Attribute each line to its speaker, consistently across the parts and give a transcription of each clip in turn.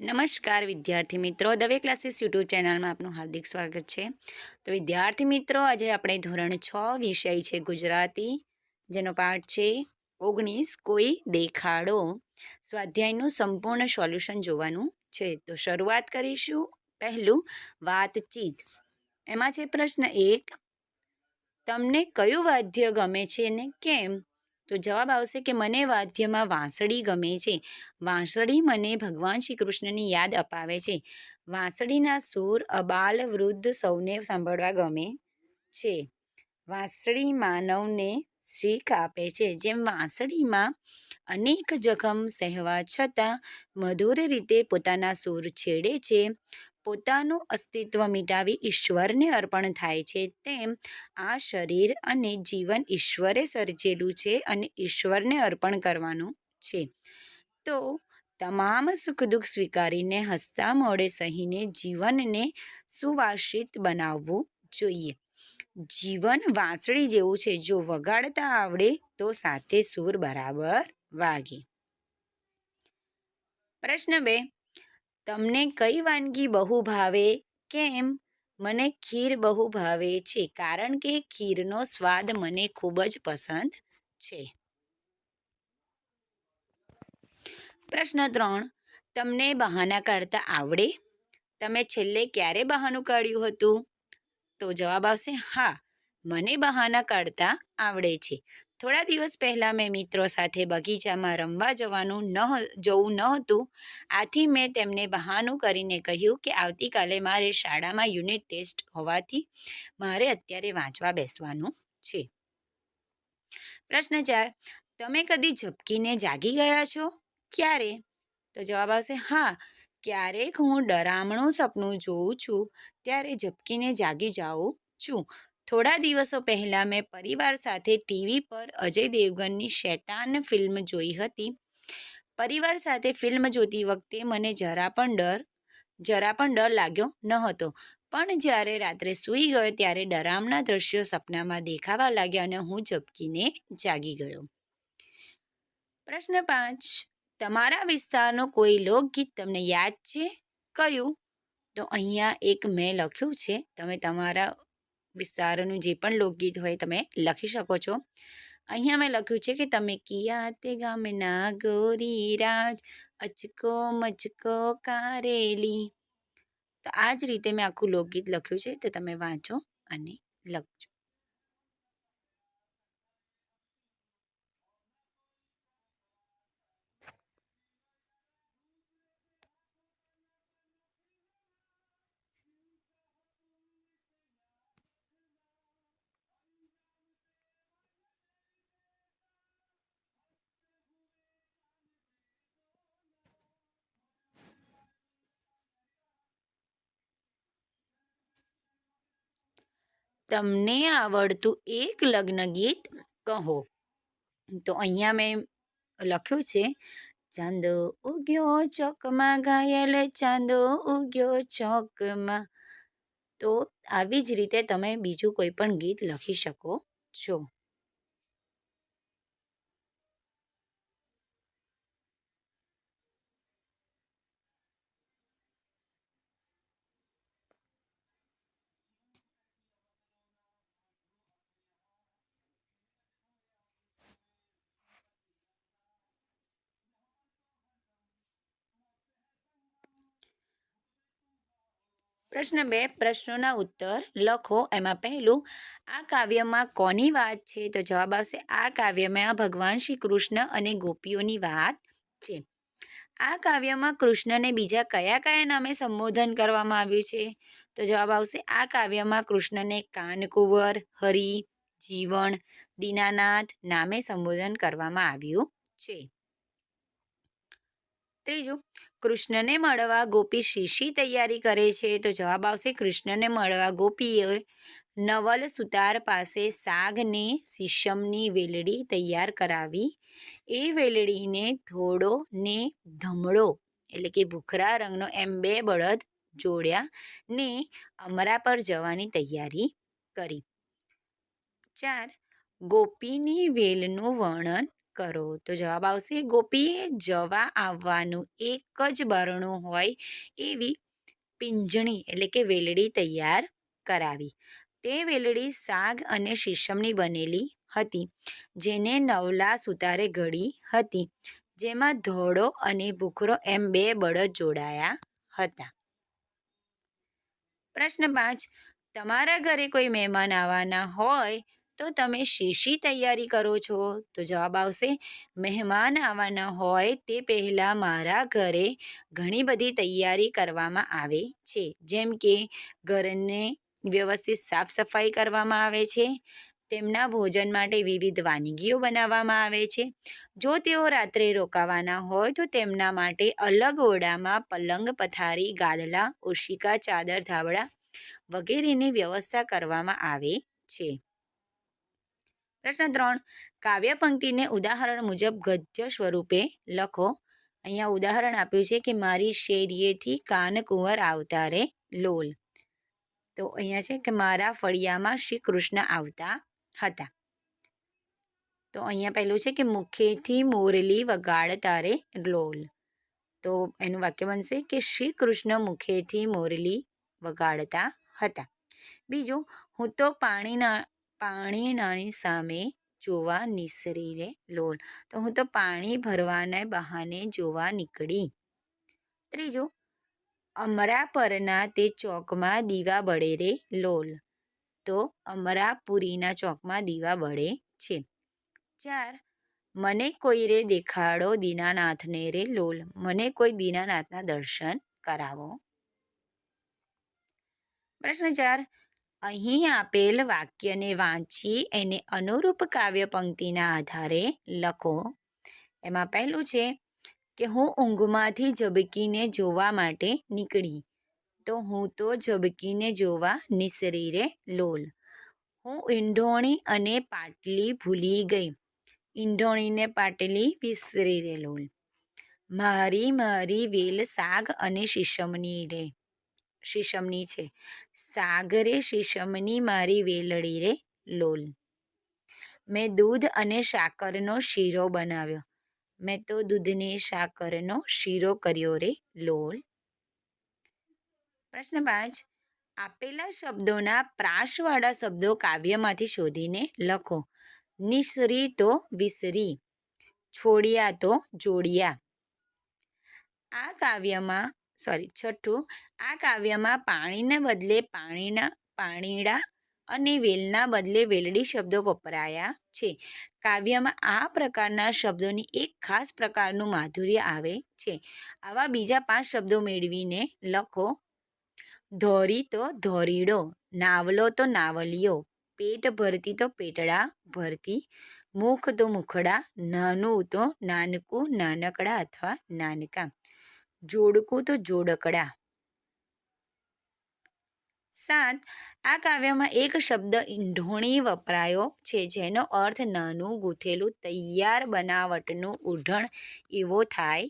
Speaker 1: નમસ્કાર વિદ્યાર્થી મિત્રો, દવે ક્લાસીસ યુટ્યુબ ચેનલમાં આપનું હાર્દિક સ્વાગત છે. તો વિદ્યાર્થી મિત્રો, આજે આપણે ધોરણ છ વિષય છે ગુજરાતી, જેનો પાઠ છે, ઓગણીસ કોઈ દેખાડો. સ્વાધ્યાયનું સંપૂર્ણ સોલ્યુશન જોવાનું છે. તો શરૂઆત કરીશું. પહેલું, વાતચીત. એમાં છે પ્રશ્ન એક, તમને કયું વાદ્ય ગમે છે અને કેમ? તો જવાબ આવશે કે મને વાદ્યમાં વાંસળી ગમે છે. વાંસળી મને ભગવાન શ્રી કૃષ્ણની યાદ અપાવે છે. વાંસળીના સૂર અબાલ વૃદ્ધ સૌને સાંભળવા ગમે છે. વાંસળી માનવને શીખ આપે છે. જેમ વાંસળીમાં અનેક જખમ સહેવા છતાં મધુર રીતે પોતાના સૂર છેડે છે. પોતાનું અસ્તિત્વ મિટાવી ઈશ્વરને અર્પણ થાય છે, તેમ આ શરીર અને જીવન ઈશ્વરે સર્જેલું છે અને ઈશ્વરને અર્પણ કરવાનું છે. તો તમામ સુખ દુઃખ સ્વીકારીને હસતા મોડે સહીને જીવનને સુવાસિત બનાવવું જોઈએ. જીવન વાંસળી જેવું છે, જો વગાડતા આવડે તો સાથે સૂર બરાબર વાગે. પ્રશ્ન બે તમને કઈ વાનગી બહુ ભાવે? કેમ? મને ખીર બહુ ભાવે છે, કારણ કે ખીરનો સ્વાદ મને ખૂબ જ પસંદ છે. પ્રશ્ન ત્રણ. તમને બહાના કાઢતા આવડે? તમે છેલ્લે ક્યારે બહાનું કાઢ્યું હતું? તો જવાબ આવશે, હા, મને બહાના કાઢતા આવડે છે. થોડા દિવસ પહેલાં મેં મિત્રો સાથે બગીચામાં રમવા જવાનું ન જવું નહોતું આથી મેં તેમને બહાનું કરીને કહ્યું કે આવતીકાલે મારે શાળામાં યુનિટ ટેસ્ટ હોવાથી મારે અત્યારે વાંચવા બેસવાનું છે. પ્રશ્ન ચાર, તમે કદી ઝપકીને જાગી ગયા છો? ક્યારે? તો જવાબ આવશે, હા, ક્યારેક હું ડરામણું સપનું જોઉં છું, ત્યારે ઝપકીને જાગી જાઉં છું. થોડા દિવસો પહેલાં મેં પરિવાર સાથે ટીવી પર અજય દેવગનની શૈતાન ફિલ્મ જોઈ હતી. પરિવાર સાથે ફિલ્મ જોતી વખતે મને જરા પણ ડર, જરા પણ ડર લાગ્યો ન હતો. પણ જ્યારે રાત્રે સૂઈ ગયો ત્યારે ડરામણા દ્રશ્યો સપનામાં દેખાવા લાગ્યા અને હું ઝબકીને જાગી ગયો. પ્રશ્ન પાંચ, તમારા વિસ્તારનું કોઈ લોકગીત તમને યાદ છે? કયું તો અહીંયા એક મેં લખ્યું છે, તમે તમારા વિસ્તારનું જે પણ લોકગીત હોય તમે લખી શકો છો. અહીંયા મેં લખ્યું છે કે તમે કિયા તે ગામના ગોરી રાજ અચકો મચકો કારેલી. તો આ જ રીતે મેં આખું લોકગીત લખ્યું છે, તો તમે વાંચો અને લખજો. તમને આવડતું એક લગ્ન ગીત કહો. તો અહીંયા મેં લખ્યું છે, ચાંદો ઉગ્યો ચોકમાં ઘાયલ, ચાંદો ઉગ્યો ચોકમાં. તો આવી જ રીતે તમે બીજું કોઈ પણ ગીત લખી શકો છો. પ્રશ્ન બે, પ્રશ્નોના ઉત્તર લખો. એમાં પહેલું, આ કાવ્યમાં કોની વાત છે? તો જવાબ આવશે, આ કાવ્યમાં ભગવાન શ્રી કૃષ્ણ અને ગોપીઓની વાત છે. આ કાવ્યમાં કૃષ્ણને બીજા કયા કયા નામે સંબોધન કરવામાં આવ્યું છે? તો જવાબ આવશે, આ કાવ્યમાં કૃષ્ણને કાનકુંવર, હરિ, જીવણ, દીનાનાથ નામે સંબોધન કરવામાં આવ્યું છે. ત્રીજું કૃષ્ણને મળવા ગોપી શીશી તૈયારી કરે છે? તો જવાબ આવશે કૃષ્ણને મળવા ગોપીએ નવલ સુતાર પાસે સાગને શીશમની વેલડી તૈયાર કરાવી. એ વેલડીને થોડો ને ધમડો એટલે કે ભૂખરા રંગનો એમ બે બળદ જોડ્યા ને અમરા પર જવાની તૈયારી કરી. ચાર, ગોપીની વેલનું વર્ણન કરો? તો જવાબ આવશે ગોપીએ જવા આવવાનું એક જ બરણું હોય એવી પિંજણી એટલે કે વેલડી તૈયાર કરાવી. તે વેલડી સાગ અને શીશમની બનેલી હતી, જેને નવલા સુતારે ઘડી હતી, જેમાં ધોળો અને ભૂખરો એમ બે બળદ જોડાયા હતા. પ્રશ્ન પાંચ, તમારા ઘરે કોઈ મહેમાન આવવાના હોય તો તમે શી શી તૈયારી કરો છો? તો જવાબ આવશે, મહેમાન આવવાના હોય તે પહેલાં મારા ઘરે ઘણી બધી તૈયારી કરવામાં આવે છે. જેમ કે, ઘરને વ્યવસ્થિત સાફ સફાઈ કરવામાં આવે છે, તેમના ભોજન માટે વિવિધ વાનગીઓ બનાવવામાં આવે છે. જો તેઓ રાત્રે રોકાવાના હોય તો તેમના માટે અલગ ઓરડામાં પલંગ, પથારી, ગાદલા, ઓશિકા, ચાદર, ધાબળા વગેરેની વ્યવસ્થા કરવામાં આવે છે. પ્રશ્ન ત્રણ. કાવ્ય પંક્તિને ઉદાહરણ મુજબ ગદ્ય સ્વરૂપે લખો. અહીંયા ઉદાહરણ આપ્યું છે કે મારી શેરીએથી કાનકુંવર આવતા રે લોલ. તો અહીંયા છે કે મારા ફળિયામાં શ્રી કૃષ્ણ આવતા હતા. તો અહીંયા પહેલું છે કે મુખેથી મોરલી વગાડતા રે લોલ. તો એનું વાક્ય બનશે કે શ્રી કૃષ્ણ મુખેથી મોરલી વગાડતા હતા. બીજું, હું તો પાણીના પાણીનાની સામે જોવા નિસરી રે લોલ. તો હું તો પાણી ભરવાને બહાને જોવા નીકળી. ત્રીજું, અમરાપરના તે ચોકમાં દીવા બળે રે લોલ. તો અમરાપુરીના ચોકમાં દીવા બળે છે. ચાર, મને કોઈ રે દેખાડો દીનાનાથને રે લોલ. મને કોઈ દીનાનાથના દર્શન કરાવો. પ્રશ્ન ચાર અહીં આપેલ વાક્યને વાંચી એને અનુરૂપ કાવ્ય પંક્તિના આધારે લખો. એમાં પહેલું છે કે હું ઊંઘમાંથી ઝબકીને જોવા માટે નીકળી, તો હું તો ઝબકીને જોવા નિસરી રે લોલ. હું ઈંઢોણી અને પાટલી ભૂલી ગઈ, ઈંઢોણીને પાટલી વિસરી રે લોલ. મારી મારી વેલ સાગ અને શીશમની રે. શીશમની છે. સાગરે શીશમની મારી વેલડી રે, લોલ. મેં દૂધ અને સાકરનો શીરો બનાવ્યો. મેં તો દૂધને સાકરનો શીરો કર્યો રે, લોલ. પ્રશ્ન પાંચ. આપેલા શબ્દોના પ્રાસવાળા શબ્દો કાવ્યમાંથી શોધીને લખો. નિસરી તો વિસરી, છોડ્યા તો જોડ્યા. આ કાવ્યમાં સોરી, છઠ્ઠું, આ કાવ્યમાં પાણીને બદલે પાણીના, પાણીડા અને વેલના બદલે વેલડી શબ્દો વપરાયા છે. કાવ્યમાં આ પ્રકારના શબ્દોની એક ખાસ પ્રકારનું માધુર્ય આવે છે. આવા બીજા પાંચ શબ્દો મેળવીને લખો. ધોરી તો ધોરીડો, નાવલો તો નાવલિયો, પેટ ભરતી તો પેટડા ભરતી, મુખ તો મુખડા, નાનું તો નાનકું નાનકડા અથવા નાનકા. જોડકું તો જોડકડા. સાત, આ કાવ્યમાં એક શબ્દ ઈંઢોણી વપરાયો છે, જેનો અર્થ નાનું ગૂંથેલું તૈયાર બનાવટનું ઉઢણ એવો થાય.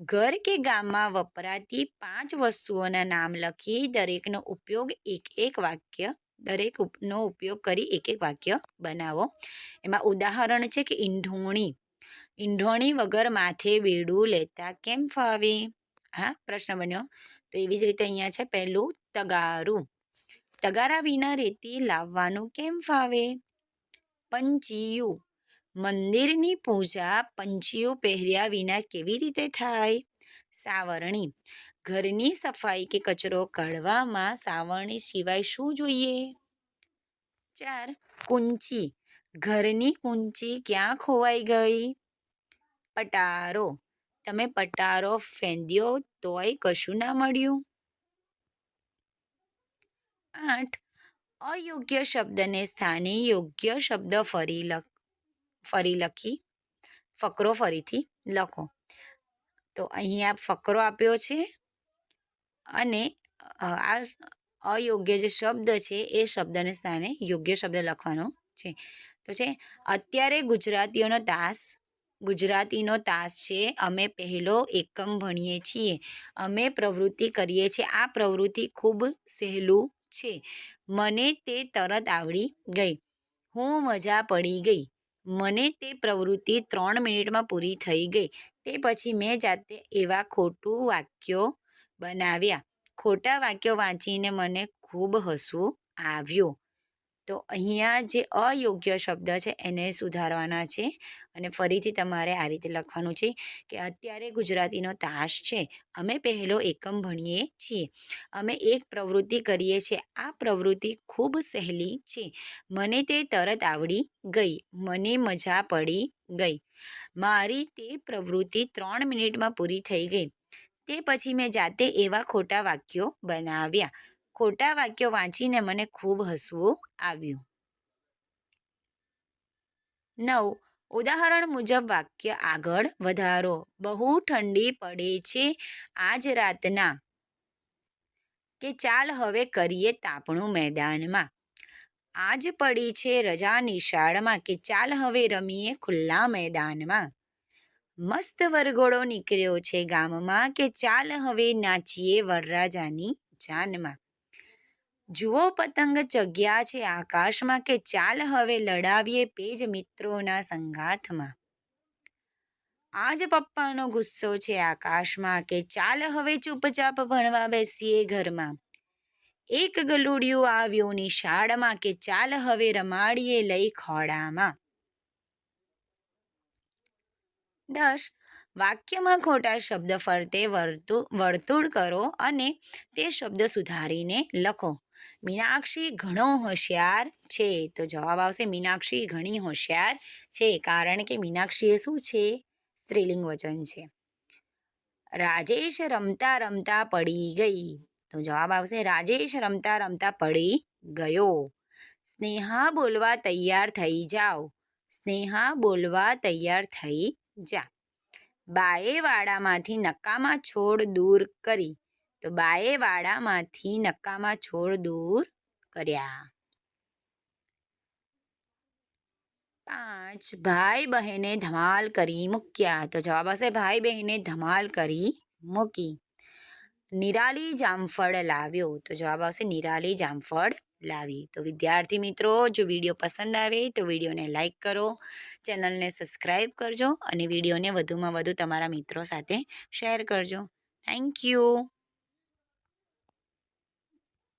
Speaker 1: ઘર કે ગામમાં વપરાતી પાંચ વસ્તુઓના નામ લખી દરેકનો ઉપયોગ એક એક વાક્ય, દરેકનો ઉપયોગ કરી એક એક વાક્ય બનાવો. એમાં ઉદાહરણ છે કે ઈંઢોણી. ઈંઢોણી વગર માથે બેડું લેતા કેમ ફાવે? હા, પ્રશ્ન બન્યો. તો એવી જ રીતે અહીંયા છે પહેલું, તગારું. તગારા વિના રેતી લાવવાનું કેમ ફાવે? પંચીયું. મંદિરની પૂજા પંચીઓ પહેર્યા વિના કેવી રીતે થાય? સાવરણી. ઘરની સફાઈ કે કચરો કાઢવામાં સાવરણી સિવાય શું જોઈએ? ચાર, કુંચી. ઘરની કુંચી ક્યાં ખોવાઈ ગઈ? પટારો. તમે પટારો ફેંદ્યો તોય કશું ના મળ્યું? આઠ. અયોગ્ય શબ્દને સ્થાને યોગ્ય શબ્દ ફરી લખ, ફરી લખી. ફકરો ફરીથી લખો. તો અહીં આ ફકરો આપ્યો છે અને આ અયોગ્ય જે શબ્દ છે એ શબ્દને સ્થાને યોગ્ય શબ્દ લખવાનો છે. તો છે, અત્યારે ગુજરાતીઓનો તાસ ગુજરાતીનો તાસ છે. અમે પહેલો એકમ ભણીએ છીએ. અમે પ્રવૃત્તિ કરીએ છીએ. આ પ્રવૃત્તિ ખૂબ સહેલું છે. મને તે તરત આવડી ગઈ. હું મજા પડી ગઈ. મને તે પ્રવૃત્તિ ત્રણ મિનિટમાં પૂરી થઈ ગઈ. તે પછી મેં જાતે એવા ખોટું વાક્યો બનાવ્યા. ખોટા વાક્યો વાંચીને મને ખૂબ હસવું આવ્યું. તો અહીંયા જે અયોગ્ય શબ્દ છે એને સુધારવાના છે અને ફરીથી તમારે આ રીતે લખવાનું છે કે અત્યારે ગુજરાતીનો તાસ છે. અમે પહેલો એકમ ભણીએ છીએ. અમે એક પ્રવૃત્તિ કરીએ છીએ. આ પ્રવૃત્તિ ખૂબ સહેલી છે. મને તે તરત આવડી ગઈ. મને મજા પડી ગઈ. મારી તે પ્રવૃત્તિ ત્રણ મિનિટમાં પૂરી થઈ ગઈ. તે પછી મેં જાતે એવા ખોટા વાક્યો બનાવ્યા. ખોટા વાક્યો વાંચીને મને ખૂબ હસવું આવ્યું. નવ. ઉદાહરણ મુજબ વાક્ય આગળ વધારો. બહુ ઠંડી પડે છે આજ રાતના. કે ચાલ હવે કરીએ તાપણું મેદાનમાં. આજ પડી છે રજા નિશાળમાં કે ચાલ હવે રમીએ ખુલ્લા મેદાનમાં. મસ્ત વરઘોડો નીકળ્યો છે ગામમાં કે ચાલ હવે નાચીએ વરરાજાની જાનમાં. જુઓ પતંગ ચગ્યા છે આકાશમાં કે ચાલ હવે લડાવીએ પેજ મિત્રોના સંગાથમાં. આજ પપ્પાનો ગુસ્સો છે આકાશમાં કે ચાલ હવે ચૂપચાપ ભણવા બેસીએ ઘરમાં. એક ગલુડિયું આવ્યું નિશાળમાં કે ચાલ હવે રમાડીએ લઈ ખોડામાં દસ વાક્યમાં ખોટા શબ્દ ફરતે વર્તુ, વર્તુળ કરો અને તે શબ્દ સુધારીને લખો. મીનાક્ષી ઘણો હોશિયાર છે. તો જવાબ આવશે મીનાક્ષી ઘણી હોશિયાર છે, કારણ કે મીનાક્ષી એ શું છે? સ્ત્રીલિંગ વચન છે. રાજેશ રમતા રમતા પડી ગઈ. તો જવાબ આવશે રાજેશ રમતા રમતા પડી ગયો. સ્નેહા બોલવા તૈયાર થઈ જાઓ. સ્નેહા બોલવા તૈયાર થઈ જા. બાએ વાડામાંથી નકામા છોડ દૂર કરી. તો બાએ વાડામાંથી નકામા છોડ દૂર કર્યા. પાંચ, ભાઈ બહેને ધમાલ કરી મૂક્યા. તો જવાબ આવશે, ભાઈ બહેને ધમાલ કરી મૂકી. નિરાલી જામફળ લાવ્યો. તો જવાબ આવશે, નિરાલી જામફળ લાવી. તો વિદ્યાર્થી મિત્રો, જો વીડિયો પસંદ આવે તો વિડીયોને લાઈક કરો, ચેનલને સબસ્ક્રાઈબ કરજો અને વિડીયોને વધુમાં વધુ તમારા મિત્રો સાથે શેર કરજો. Thank you.